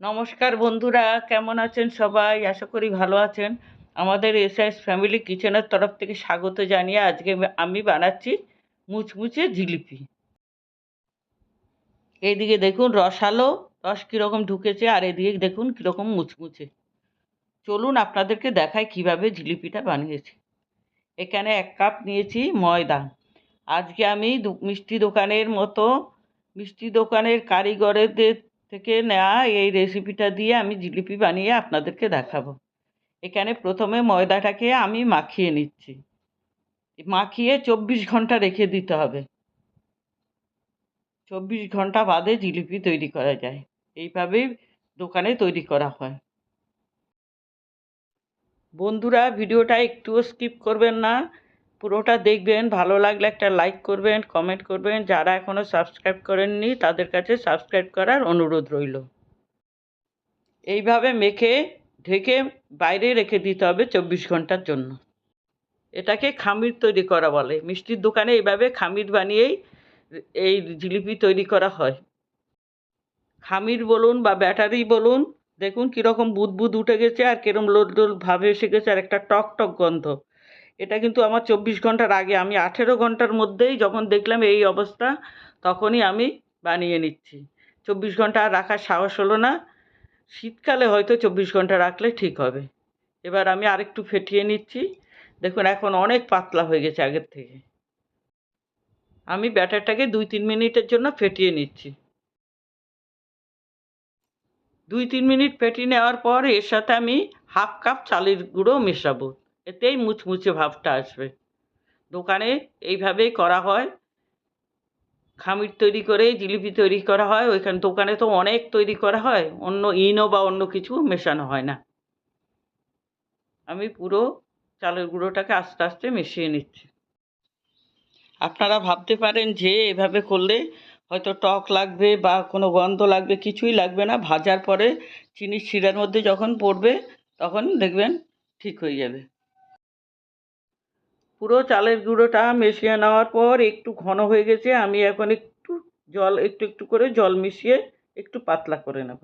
নমস্কার বন্ধুরা, কেমন আছেন সবাই? আশা করি ভালো আছেন। আমাদের এসআইএস ফ্যামিলি কিচেনের তরফ থেকে স্বাগত জানিয়ে আজকে আমি বানাচ্ছি মুচমুচে জিলিপি। এইদিকে দেখুন রসালো, রস কীরকম ঢুকেছে, আর এদিকে দেখুন কীরকম মুচমুচে। চলুন আপনাদেরকে দেখাই কীভাবে জিলিপিটা বানিয়েছি। এখানে এক কাপ নিয়েছি ময়দা। আজকে আমি মিষ্টি দোকানের মতো, মিষ্টি দোকানের কারিগরদের থেকে নেওয়া এই রেসিপিটা দিয়ে আমি জিলিপি বানিয়ে আপনাদেরকে দেখাবো। এখানে প্রথমে ময়দাটাকে আমি মাখিয়ে নিচ্ছি। মাখিয়ে চব্বিশ ঘণ্টা রেখে দিতে হবে। চব্বিশ ঘণ্টা বাদে জিলিপি তৈরি করা যায়। এইভাবেই দোকানে তৈরি করা হয়। বন্ধুরা, ভিডিওটা একটুও স্কিপ করবেন না। পুরোটা দেখবেন, ভালো লাগলে একটা লাইক করবেন কমেন্ট করবেন। যারা এখনও সাবস্ক্রাইব করেননি, তাদের কাছে সাবস্ক্রাইব করার অনুরোধ রইল। এইভাবে মেখে, ঢেকে বাইরে রেখে দিতে হবে চব্বিশ ঘণ্টার জন্য। এটাকে খামির তৈরি করা বলে। মিষ্টির দোকানে এইভাবে খামির বানিয়েই এই জিলিপি তৈরি করা হয়। খামির বলুন বা ব্যাটারি বলুন, দেখুন কীরকম বুদবুদ উঠে গেছে আর কিরম লোল লোল ভাব এসে গেছে আর একটা টক টক গন্ধ। এটা কিন্তু আমার চব্বিশ ঘণ্টার আগে। আমি আঠেরো ঘণ্টার মধ্যেই যখন দেখলাম এই অবস্থা, তখনই আমি বানিয়ে নিচ্ছি। চব্বিশ ঘণ্টা আর রাখার সাহস হলো না। শীতকালে হয়তো চব্বিশ ঘণ্টা রাখলে ঠিক হবে। এবার আমি আরেকটু ফেটিয়ে নিচ্ছি। দেখুন, এখন অনেক পাতলা হয়ে গেছে আগের থেকে। আমি ব্যাটারটাকে দুই তিন মিনিটের জন্য ফেটিয়ে নিচ্ছি। দুই তিন মিনিট ফেটিয়ে নেওয়ার পর এর সাথে আমি হাফ কাপ চালের গুঁড়ো মেশাবো। এতেই মুচমুচে ভাবটা আসবে। দোকানে এইভাবেই করা হয়। খামির তৈরি করে জিলিপি তৈরি করা হয়। ওইখানে, দোকানে তো অনেক তৈরি করা হয়। অন্য ইনো বা অন্য কিছু মেশানো হয় না। আমি পুরো চালের গুঁড়োটাকে আস্তে আস্তে মিশিয়ে নিচ্ছি। আপনারা ভাবতে পারেন যে, এভাবে করলে হয়তো টক লাগবে বা কোনো গন্ধ লাগবে, কিছুই লাগবে না। ভাজার পরে চিনির শিরার মধ্যে যখন পড়বে, তখন দেখবেন ঠিক হয়ে যাবে। পুরো চালের গুঁড়োটা মিশিয়ে নেওয়ার পর একটু ঘন হয়ে গেছে, আমি এখন একটু জল, একটু একটু করে জল মিশিয়ে একটু পাতলা করে নেব।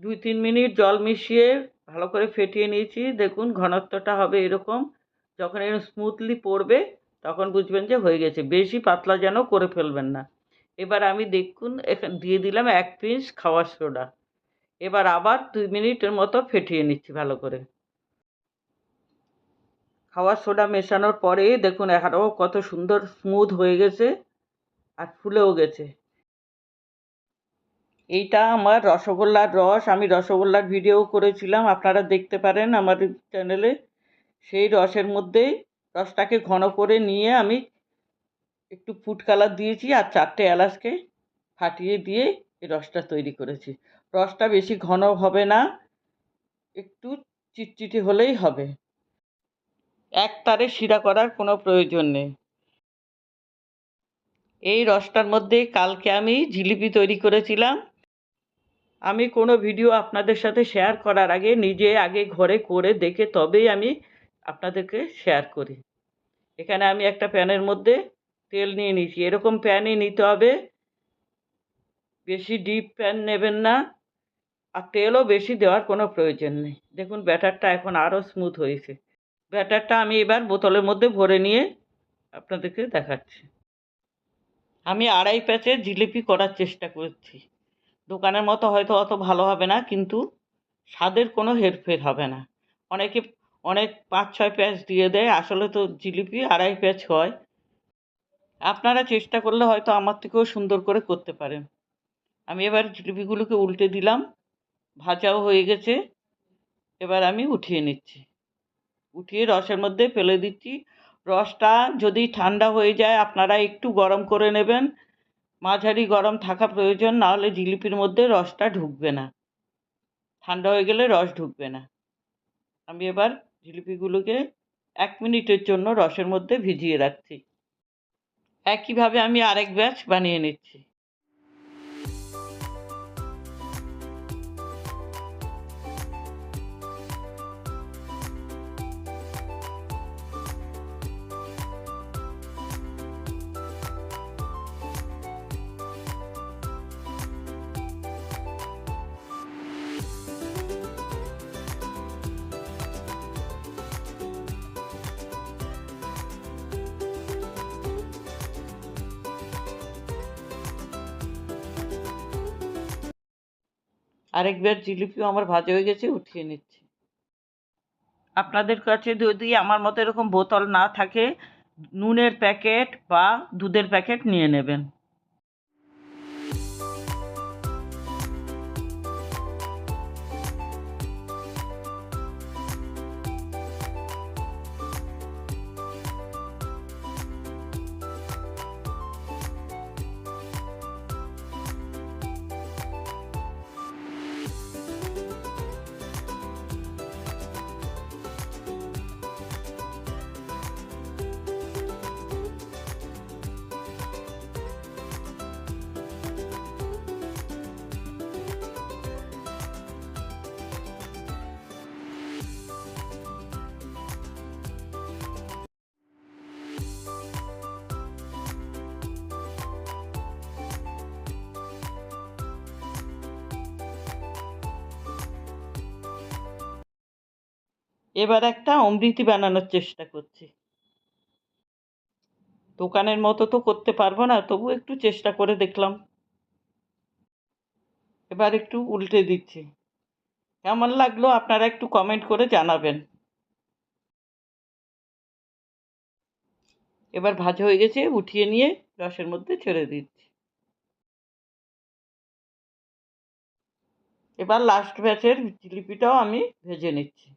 দুই তিন মিনিট জল মিশিয়ে ভালো করে ফেটিয়ে নিয়েছি, দেখুন ঘনত্বটা হবে এরকম। যখন এরকম স্মুথলি পড়বে, তখন বুঝবেন যে হয়ে গেছে, বেশি পাতলা যেন করে ফেলবেন না। এবার আমি দেখুন, এখানে দিয়ে দিলাম এক পিস খাওয়ার সোডা। এবার আবার দুই মিনিটের মতো ফেটিয়ে নিচ্ছি ভালো করে। খাওয়ার সোডা মেশানোর পরে দেখুন আরও কত সুন্দর স্মুথ হয়ে গেছে আর ফুলেও গেছে। এইটা আমার রসগোল্লার রস। আমি রসগোল্লার ভিডিও করেছিলাম, আপনারা দেখতে পারেন আমার চ্যানেলে সেই রসের মধ্যেই রসটাকে ঘন করে নিয়ে আমি একটু ফুড কালার দিয়েছি আর চারটে এলাচকে ফাটিয়ে দিয়ে এই রসটা তৈরি করেছি। রসটা বেশি ঘন হবে না, একটু চিটচিটে হলেই হবে। এক তারে শিরা করার কোনো প্রয়োজন নেই। এই রসটার মধ্যে কালকে আমি জিলিপি তৈরি করেছিলাম। আমি কোনো ভিডিও আপনাদের সাথে শেয়ার করার আগে, নিজে আগে ঘরে করে দেখে তবেই আমি আপনাদেরকে শেয়ার করি। এখানে আমি একটা প্যানের মধ্যে তেল নিয়ে নিয়েছি। এরকম প্যানই নিতে হবে। বেশি ডিপ প্যান নেবেন না। আর তেলও বেশি দেওয়ার কোনো প্রয়োজন নেই। দেখুন, ব্যাটারটা এখন আরও স্মুথ হয়েছে। ব্যাটারটা আমি এবার বোতলের মধ্যে ভরে নিয়ে আপনাদেরকে দেখাচ্ছি। আমি আড়াই প্যাচের জিলিপি করার চেষ্টা করছি। দোকানের মতো হয়তো অত ভালো হবে না, কিন্তু স্বাদের কোনো হেরফের হবে না। অনেকে, অনেক পাঁচ, ছয় প্যাচ দিয়ে দেয়, আসলে তো জিলিপি আড়াই প্যাচ হয়। আপনারা চেষ্টা করলে হয়তো আমার থেকেও সুন্দর করে করতে পারেন। আমি এবার জিলিপিগুলোকে উল্টে দিলাম, ভাজাও হয়ে গেছে। এবার আমি উঠিয়ে নিচ্ছি। উঠিয়ে রসের মধ্যে ফেলে দিচ্ছি। রসটা যদি ঠান্ডা হয়ে যায়, আপনারা একটু গরম করে নেবেন। মাঝারি গরম থাকা প্রয়োজন না হলে জিলিপির মধ্যে রসটা ঢুকবে না। ঠান্ডা হয়ে গেলে রস ঢুকবে না। আমি এবার জিলিপিগুলোকে এক মিনিটের জন্য রসের মধ্যে ভিজিয়ে রাখছি। একইভাবে আমি আরেক ব্যাচ বানিয়ে নিচ্ছি। আরেকবার জিলিপিও আমার ভাজা হয়ে গেছে, উঠিয়ে নিচ্ছি। আপনাদের কাছে যদি আমার মতো এরকম বোতল না থাকে, নুনের প্যাকেট বা দুধের প্যাকেট নিয়ে নেবেন। এবার একটা অমৃতি বানানোর চেষ্টা করছি। দোকানের মতো তো করতে পারব না, তবু একটু চেষ্টা করে দেখলাম। এবার একটু উল্টে দিচ্ছি। কেমন লাগল আপনারা একটু কমেন্ট করে জানাবেন। এবার ভাজা হয়ে গেছে, উঠিয়ে নিয়ে রসের মধ্যে ছেড়ে দিচ্ছি। এবার লাস্ট ব্যাচের জিলিপিটাও আমি ভেজে নিচ্ছি।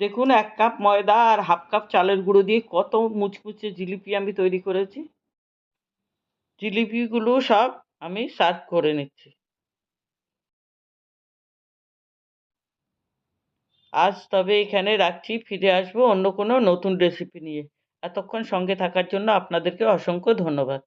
দেখুন, এক কাপ ময়দা আর হাফ কাপ চালের গুঁড়ো দিয়ে কত মুচমুচে জিলিপি আমি তৈরি করেছি। জিলিপিগুলো সব আমি সার্ভ করে নিচ্ছি। আজ তবে এখানে রাখছি, ফিরে আসব অন্য কোনো নতুন রেসিপি নিয়ে। এতক্ষণ সঙ্গে থাকার জন্য আপনাদেরকে অসংখ্য ধন্যবাদ।